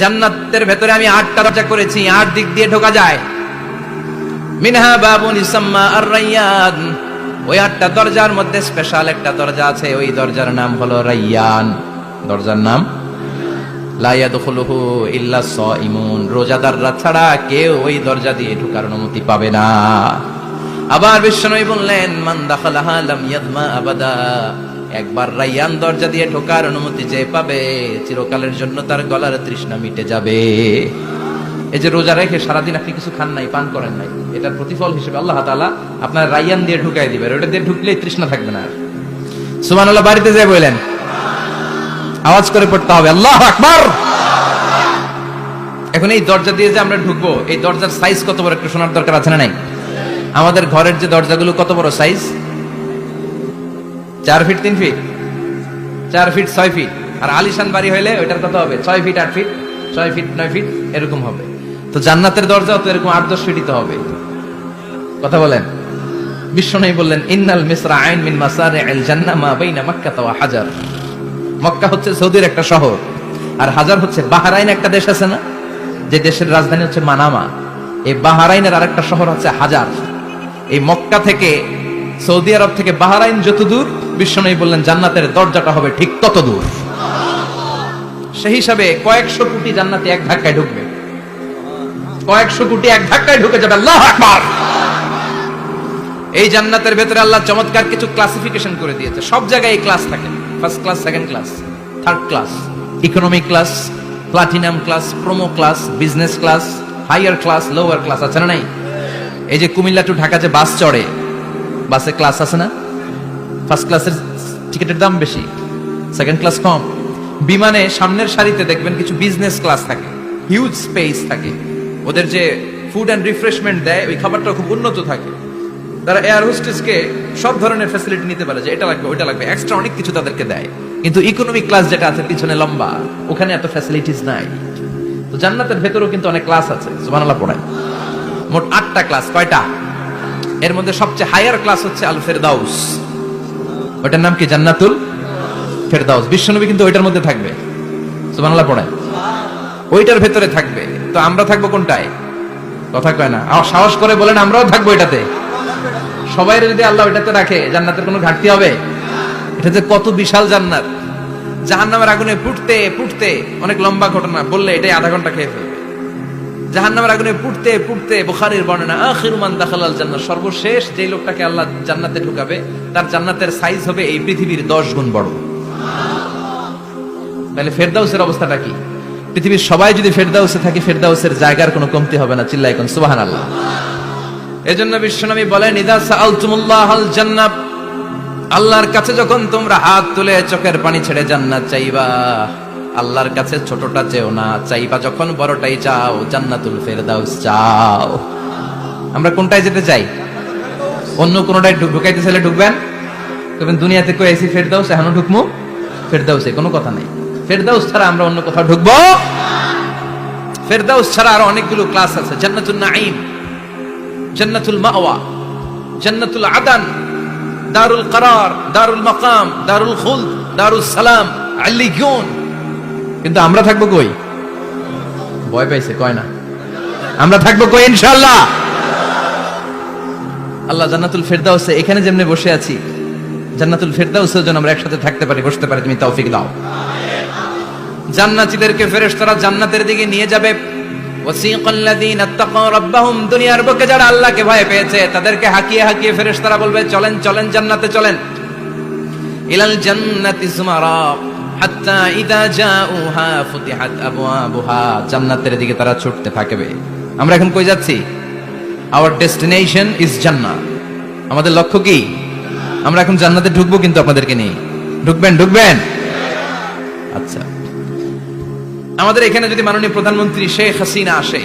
জান্নাতের ভেতরে আমি আটটা দরজা করেছি, আট দিক দিয়ে ঢোকা যায়। মিনহা বাবুন ইসাম্মা আর রাইয়ান ওই আটটা দরজার মধ্যে স্পেশাল একটা দরজা আছে, ওই দরজার নাম হলো রাইয়ান। দরজার নাম? লা ইয়াদখুলুহু ইল্লা সাইমুন রোজাদাররা ছাড়া কেউ ওই দরজা দিয়ে ঢোকার অনুমতি পাবে না। আবার বিশ্বনবী বললেন, মান দাখালাহা লাম ইয়াদমা আবাদা। একবার রাইয়ান দরজা দিয়ে ঢোকার অনুমতি যে পাবে, চিরকালের জন্য তার গলার তৃষ্ণা মিটে যাবে। এই যে রোজা রেখে সারাদিন আপনি কিছু খান নাই, পান করেন নাই, এটার প্রতিফল হিসেবে আল্লাহ তাআলা আপনার রাইয়ান দিয়ে ঢুকাই দিবে ওটা দিয়ে ঢুকলেই তৃষ্ণা থাকবে না আর। সুবহানাল্লাহ, বাড়িতে যায় বললেন, আওয়াজ করে পড়তে হবে, আল্লাহ আকবার। এখন এই দরজা দিয়ে যে আমরা ঢুকবো, এই দরজার সাইজ কত বড় একটু শোনার দরকার আছে না নাই? আমাদের ঘরের যে দরজাগুলো কত বড় সাইজ চার ফিট তিন ফিট চার ফিট ছয় ফিট আর আলিশান বাড়ি হইলে ওইটার কত হবে? ছয় ফিট আট ফিট ছয় ফিট নয় ফিট এরকম হবে। তো জান্নাতের দরজাও তো এরকম আট, দশ ফিটই তো হবে। কথা বলেন? বিশ্ব নেই বললেন, ইন্নাল মিসরা আইন মিন মাসারে আল জান্নাহ মা বাইনা মাক্কা ওয়া হাজার। মক্কা হচ্ছে সৌদির একটা শহর, আর হাজার হচ্ছে বাহারাইন একটা দেশ আছে না? যে দেশের রাজধানী হচ্ছে মানামা। এই বাহারাইনের আরেকটা শহর হচ্ছে হাজার। এই মক্কা থেকে সৌদি আরব থেকে বাহারাইন যত দূর বিশ্বনবী বললেন, জান্নাতের দরজাটা হবে ঠিক তত দূর সেই হিসাবে কয়েকশো কোটি জান্নাতে এক ধাক্কায় ঢুকবে। কয়েকশো কোটি এক ধাক্কায় ঢুকে যাবে, আল্লাহ আকবার! এই জান্নাতের ভেতরে আল্লাহ চমৎকার কিছু ক্লাসিফিকেশন করে দিয়েছে। সব জায়গায় এই ক্লাস থাকে। First class second class third class economic class platinum class promo class business class higher class lower class আছে না নাই? এই যে কুমিল্লা টু ঢাকা যে বাস চড়ে বাসে ক্লাস আছে না? ফার্স্ট ক্লাসের টিকিটের দাম বেশি সেকেন্ড ক্লাস কম। বিমানে সামনের সারিতে দেখবেন কিছু বিজনেস ক্লাস থাকে হিউজ স্পেস থাকে। ওদের যে ফুড অ্যান্ড রিফ্রেশমেন্ট দেয়, ওই খাবারটা খুব উন্নত থাকে। তারা এয়ার হোস্টেসকে সব ধরনের ফ্যাসিলিটি নিতে পারে যে এটা লাগবে, ওইটা লাগবে এক্সট্রা অনেক কিছু তাদেরকে দেয়। কিন্তু ইকোনমিক ক্লাস যেটা আছে, পিছনে লম্বা, ওখানে এত ফ্যাসিলিটিস নাই। তো জান্নাতের ভেতরেও কিন্তু অনেক ক্লাস আছে, সুবহানাল্লাহ পড়ায়। মোট আটটা ক্লাস কয়টা? এর মধ্যে সবচেয়ে হায়ার ক্লাস হচ্ছে আল ফেরদাউস ওটার নাম কি? জান্নাতুল ফেরদাউস। বিশ্বনবী কিন্তু ওইটার মধ্যে থাকবে। সুবহানাল্লাহ পড়ায় ওইটার ভেতরে থাকবে। তো আমরা থাকব কোনটায়? কথা কয় না। আর সাহস করে বলেন, আমরাও থাকব এটাতে। সবাই যদি আল্লাহ ওইটাতে রাখে, জান্নাতের কোনো ঘাটতি হবে? এটা যে কত বিশাল জান্নাত। জাহান্নামের আগুনে ফুটতে ফুটতে অনেক লম্বা ঘটনা। বললে এটাই আধা ঘণ্টা খেয়ে ফেলবে। জাহান্নামের আগুনে পুড়তে পুড়তে বুখারীর বর্ণনা আখিরুমান দাখালাল জান্নাত সর্বশেষ যে লোকটাকে আল্লাহ জান্নাতে ঢুকাবে, তার জান্নাতের সাইজ হবে এই পৃথিবীর দশ গুণ বড়। তাহলে ফেরদাউসের অবস্থাটা কি? পৃথিবীর সবাই যদি ফেরদাউসে থাকে, ফেরদাউসের জায়গার কোনো কমতি হবে না চিল্লাই কোন সুবাহান আল্লাহ এজন্য বিশ্বনবী বলেন, ইদা সাআলতুমুল্লাহ আল জান্নাত আল্লাহর কাছে যখন তোমরা হাত তুলে চোখের পানি ছেড়ে জান্নাত চাইবা আল্লাহর কাছে ছোটটা চেও না, চাইবা যখন বড়টাই চাও জান্নাতুল ফেরদাউস চাও আমরা কোনটায় যেতে চাই? অন্য কোনটায় ঢুক- ঢুকাইতে চাইলে ঢুকবেন? তবে দুনিয়াতে কই আইসি ফেরদাউস, এখনও ঢুকমু? ফেরদাউসে কোনো কথা নাই। ফেরদাউস ছাড়া আমরা অন্য কোথাও ঢুকবো? ফেরদাউস ছাড়া আরও অনেকগুলো ক্লাস আছে। জান্নাতুল নাঈম, জান্নাতুল মাওয়া, জান্নাতুল আদান, দারুল করার, দারুল মাকাম, দারুল খুলদ দারুল সালাম আল্লিগুন কিন্তু আমরা থাকব কই? ভয় পাইছে, কয় না? আমরা থাকব কই, ইনশাআল্লাহ? আল্লাহ জান্নাতুল ফেরদাউসে, এখানে যেমনি বসে আছি, জান্নাতুল ফেরদাউসেও যেন আমরা একসাথে থাকতে পারি, বসতে পারি, তুমি তৌফিক দাও। জান্নাতীদেরকে ফেরেশতারা জান্নাতের দিকে নিয়ে যাবে। দুনিয়ার বুকে যারা আল্লাহকে ভয় পেয়েছে, তাদেরকে হাকিয়ে হাকিয়ে ফেরেশতারা বলবে, চলেন চলেন, জান্নাতে চলেন। ইলাল জান্নাতি সুমারা হাত্তা ইদা জাউহা ফুতিহাত আবওয়াবুহা, জান্নাতের দিকে তারা ছুটতে থাকবে। আমরা এখন কই যাচ্ছি? আওয়ার ডেস্টিনেশন ইজ জান্নাত আমাদের লক্ষ্য কি? আমরা এখন জান্নাতে ঢুকবো কিন্তু আপনাদেরকে নিয়ে। ঢুকবেন ঢুকবেন? আচ্ছা। আমাদের এখানে যদি মাননীয় প্রধানমন্ত্রী শেখ হাসিনা আসে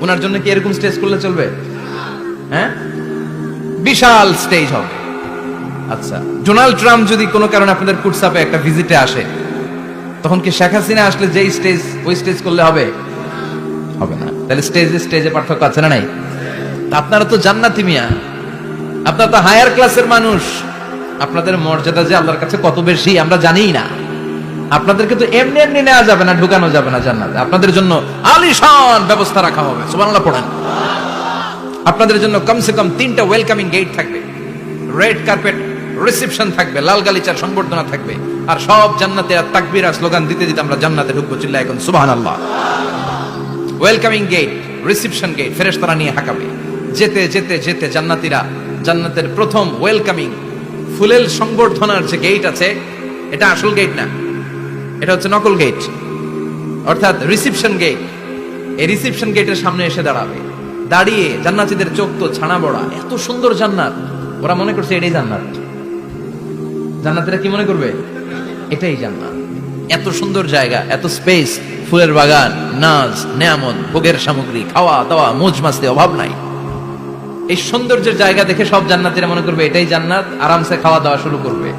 ওনার জন্য কি এরকম স্টেজ করলে চলবে? হ্যাঁ? বিশাল স্টেজ হবে। আচ্ছা। ডোনাল্ড ট্রাম্প যদি কোনো কারণে আপনাদের কুটসাপে একটা ভিজিটে আসে, তখন কি শেখ হাসিনা আসলে যেই স্টেজ ওই স্টেজ করলে হবে? হবে না। তাহলে স্টেজে স্টেজে পার্থক্য আছে না নাই? আপনারা তো জান্নাতি মিয়া। আপনারা তো হায়ার ক্লাসের মানুষ। আপনাদের মর্যাদা যে আল্লাহর কাছে কত বেশি, আমরা জানিই না। আপনাদেরকে তো এমনি এমনি নেওয়া যাবে না, ঢুকানো যাবে না জান্নাতে। আপনাদের জন্য আলিশান ব্যবস্থা রাখা হবে, সুবহানাল্লাহ পড়েন। আপনাদের জন্য কমসে কম তিনটা ওয়েলকামিং গেট থাকবে। রেড কার্পেট রিসেপশন থাকবে, লাল গালিচার সংবর্ধনা থাকবে। আর সব জান্নাতে আর তাকবীর স্লোগান দিতে দিতে আমরা জান্নাতে ঢুকবো চিল্লা এখন, সুবহানাল্লাহ। ওয়েলকামিং গেট রিসেপশন গেট ফেরেশতারা নিয়ে হাঁকাবে। যেতে যেতে যেতে জান্নাতীরা, জান্নাতের প্রথম ওয়েলকামিং ফুলেল সংবর্ধনার যে গেট আছে, এটা আসল গেট না। এটা হচ্ছে নকল গেট অর্থাৎ রিসিপশন গেট এই রিসিপশন গেটের সামনে এসে দাঁড়াবে। দাঁড়িয়ে জান্নাতীদের চোখ তো ছানা বড়া, এত সুন্দর জান্নাত। ওরা মনে করছে এটাই জান্নাত। জান্নাতীরা কি মনে করবে? এটাই জান্নাত। এত সুন্দর জায়গা, এত স্পেস ফুলের বাগান নাচ নেয়ামত, ভোগের সামগ্রী, খাওয়া দাওয়া, মোজ মাস্তি, অভাব নাই। এই সৌন্দর্যের জায়গা দেখে সব জান্নাতীরা মনে করবে, এটাই জান্নাত, আরামসে খাওয়া দাওয়া শুরু করবে।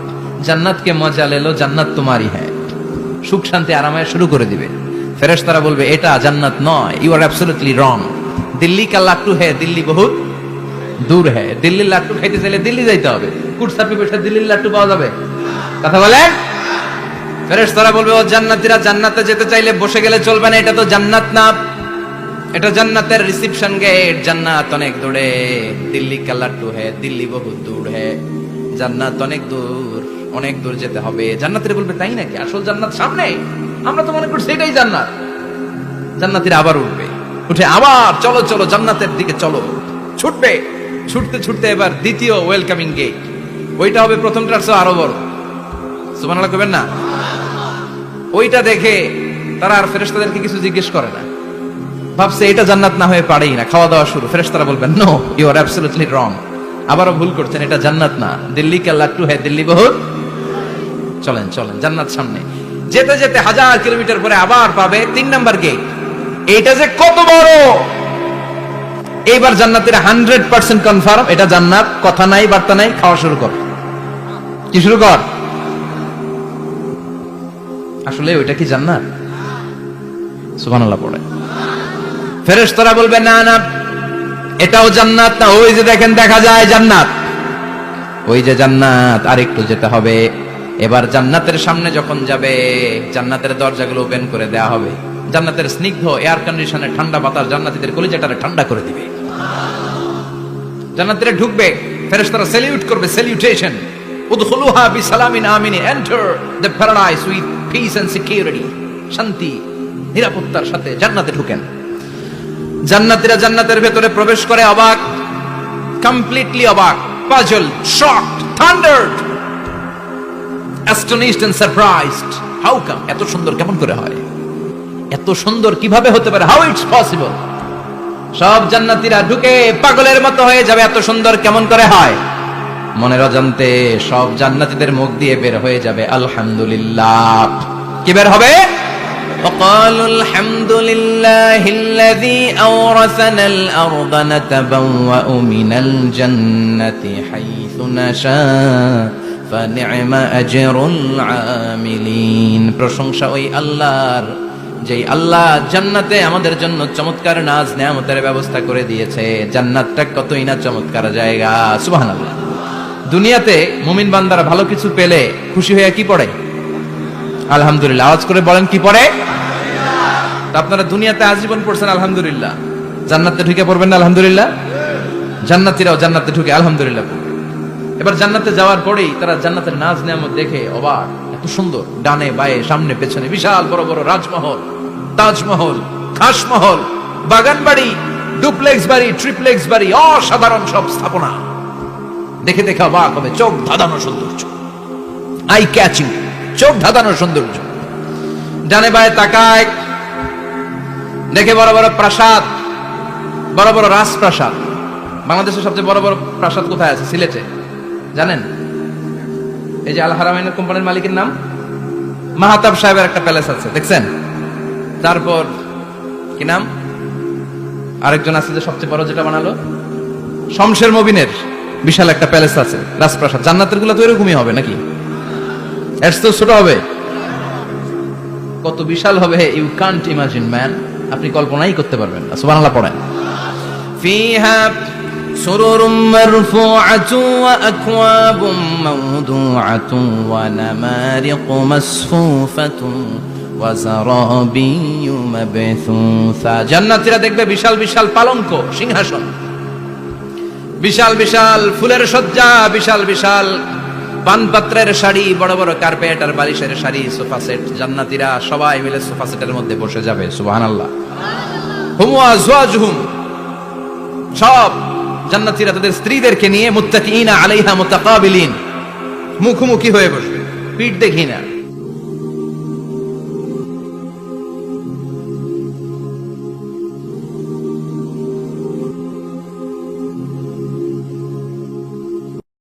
জান্নাতকে মজা লেলো, জান্নাত তোমারই হ্যাঁ সুখ শান্তি আরামে শুরু করে দিবে। ফেরেশতারা বলবে, এটা জান্নাত নয় you are absolutely wrong Delhi কা লাট্টু হ্যাঁ দিল্লি বহুত দূর হ্যাঁ দিল্লির লাট্টু খাইতে চাইলে দিল্লি যাইতে হবে। কুটসাপি বসে দিল্লির লাট্টু পাওয়া যাবে। কথা বলেন বলবে, ও জান্নাতে যেতে চাইলে বসে গেলে চলবে না, এটা তো জান্নাত না। এটা জান্নাতের রিসেপশন গেট জান্নাত অনেক দূরে। দিল্লি হ্যাঁ দিল্লি বহুত দূর হ্যাঁ। জান্নাত অনেক দূর অনেক দূর যেতে হবে। জান্নাতের বলবে, তাই নাকি? আসল জান্নাত সামনে? আমরা তো মনে করছি এটাই জান্নাত। জান্নাতিরা আবার উঠবে। উঠে আবার, চলো চলো, জান্নাতের দিকে চলো। ছুটবে। ছুটতে ছুটতে এবার দ্বিতীয় ওয়েলকামিং গেট ওইটা হবে প্রথমটার চেয়ে আরও বড়। সুবহানাল্লাহ কবেন না? ওইটা দেখে তারা আর ফেরেশতাদেরকে কিছু জিজ্ঞেস করে না। ভাবছে এটা জান্নাত না হয়ে পারেই না, খাওয়া দাওয়া শুরু। ফেরেশতারা বলবেন no you are absolutely wrong আবারও ভুল করছেন, এটা জান্নাত না। দিল্লি কা লাট্টু হ্যাঁ দিল্লি বহুত? চলেন চলেন, জান্নাত সামনে। যেতে যেতে হাজার কিলোমিটার পরে আবার পাবে তিন নাম্বার গেট এইটা যে কত বড়! এইবার জান্নাতের হান্ড্রেড পার্সেন্ট কনফার্ম এটা জান্নাত, কথা নাই, বার্তা নাই, খাওয়া শুরু কর। কি শুরু কর? আসলে ওইটা কি জান্নাত? সুবহানাল্লাহ পড়ে। বলবে, না না, এটাও জান্নাত না, ওই যে দেখেন, দেখা যায় জান্নাত। ওই যে জান্নাত আর একটু যেতে হবে। এবার জান্নাতের সামনে যখন যাবে, জান্নাতের দরজাগুলো ওপেন করে দেয়া হবে। জান্নাতের স্নিগ্ধ এয়ার কন্ডিশনে ঠান্ডা বাতাস জান্নাতীদের কলিজাটারে ঠান্ডা করে দিবে। জান্নাতীরা ঢুকবে, ফেরেশতারা সেলিউট করবে সেলিউটেশন উদখুলুহা বিসালামিন আমিন enter the paradise with peace and security শান্তি, নিরাপত্তার সাথে জান্নাতে ঢুকেন। জান্নাতীরা জান্নাতের ভেতরে প্রবেশ করে অবাক কমপ্লিটলি অবাক puzzle shocked thundered astonished and surprised how come এত সুন্দর কেমন করে হয়? এত সুন্দর কীভাবে হতে পারে? হাউ ইটস পসিবল সব জান্নাতীরা ঢুকে পাগলের মতো হয়ে যাবে এত সুন্দর কেমন করে হয় মনের অজান্তে সব জান্নাতীদের মুখ দিয়ে বের হয়ে যাবে আলহামদুলিল্লাহ কি বের হবে وقالوا الحمد لله الذي أورثنا الأرض نتبوأ من الجنة حيث نشاء فنعم أجر العاملين প্রশংসা ওই আল্লাহর যেই আল্লাহ জান্নাতে আমাদের জন্য চমৎকার নাজ নেয়ামতের ব্যবস্থা করে দিয়েছে। জান্নাতটা কতই না চমৎকার জায়গা। সুবহানাল্লাহ। দুনিয়াতে মুমিন বান্দারা ভালো কিছু পেলে খুশি হয়ে কি পড়ে? আলহামদুলিল্লাহ। আওয়াজ করে বলেন কি পড়ে? আপনারা দুনিয়াতে আজীবন পড়ছেন, আলহামদুলিল্লাহ। জান্নাতে ঢুকে পড়বেন না, আলহামদুলিল্লাহ? জান্নাতীরাও জান্নাতে ঢুকে, আলহামদুলিল্লাহ। এবার জান্নাতে যাওয়ার পরেই তারা জান্নাতের নাজ নেয়ামত দেখে অবাক। সুন্দর। ডানে, বায়ে, সামনে, পেছনে, বিশাল বড় বড় রাজমহল, তাজমহল, খাসমহল বাগান বাড়ি ডুপ্লেক্স বাড়ি, ট্রিপ্লেক্স বাড়ি, অসাধারণ সব স্থাপনা। দেখে দেখে অবাক হবে, চোখ ধাঁধানো সৌন্দর্য। আই ক্যাচিং, চোখ ধাঁধানো সৌন্দর্য। ডানে বায়ে তাকায়, দেখে বড় বড় প্রাসাদ, বড় বড় রাজপ্রাসাদ। বাংলাদেশের সবচেয়ে বড় বড় প্রাসাদ কোথায় আছে? সিলেটে। জানেন? এই যে আল হারামাইনের কোম্পানির মালিকের নাম? মাহাতাব সাহেবের একটা প্যালেস আছে, দেখছেন? তারপর, কি নাম? আরেকজন আছে যে সবচেয়ে বড় যেটা বানালো? শমশের মবিনের বিশাল একটা প্যালেস আছে, রাজপ্রাসাদ। জান্নাতেরগুলো তো এরকমই হবে নাকি? এর তো ছোট হবে? কত বিশাল হবে ইউ কান্ট ইমাজিন ম্যান আপনি কল্পনাই করতে পারবেন না, সুবহানাল্লাহ, পড়েন। ফিহা سرر مرفوعة وأكواب موضوعة ونمارق مصفوفة وزرابي مبثوثة জান্নাতীরা দেখবে বিশাল বিশাল পালঙ্ক সিংহাসন বিশাল বিশাল ফুলের সজ্জা বিশাল বিশাল পানপাত্রের শাড়ি বড় বড় কার্পেট আর বালিশের শাড়ি সোফা সেট জান্নাতীরা সবাই মিলে সোফা সেটের মধ্যে বসে যাবে সুবহানাল্লাহ হুম আজওয়াজুহুম সব জান্নাতীরা তাদের স্ত্রীদেরকে নিয়ে মুত্তাকিনা আলাইহা মুতাকাবিলিন মুখোমুখি হয়ে বসবে পিঠ দেখি না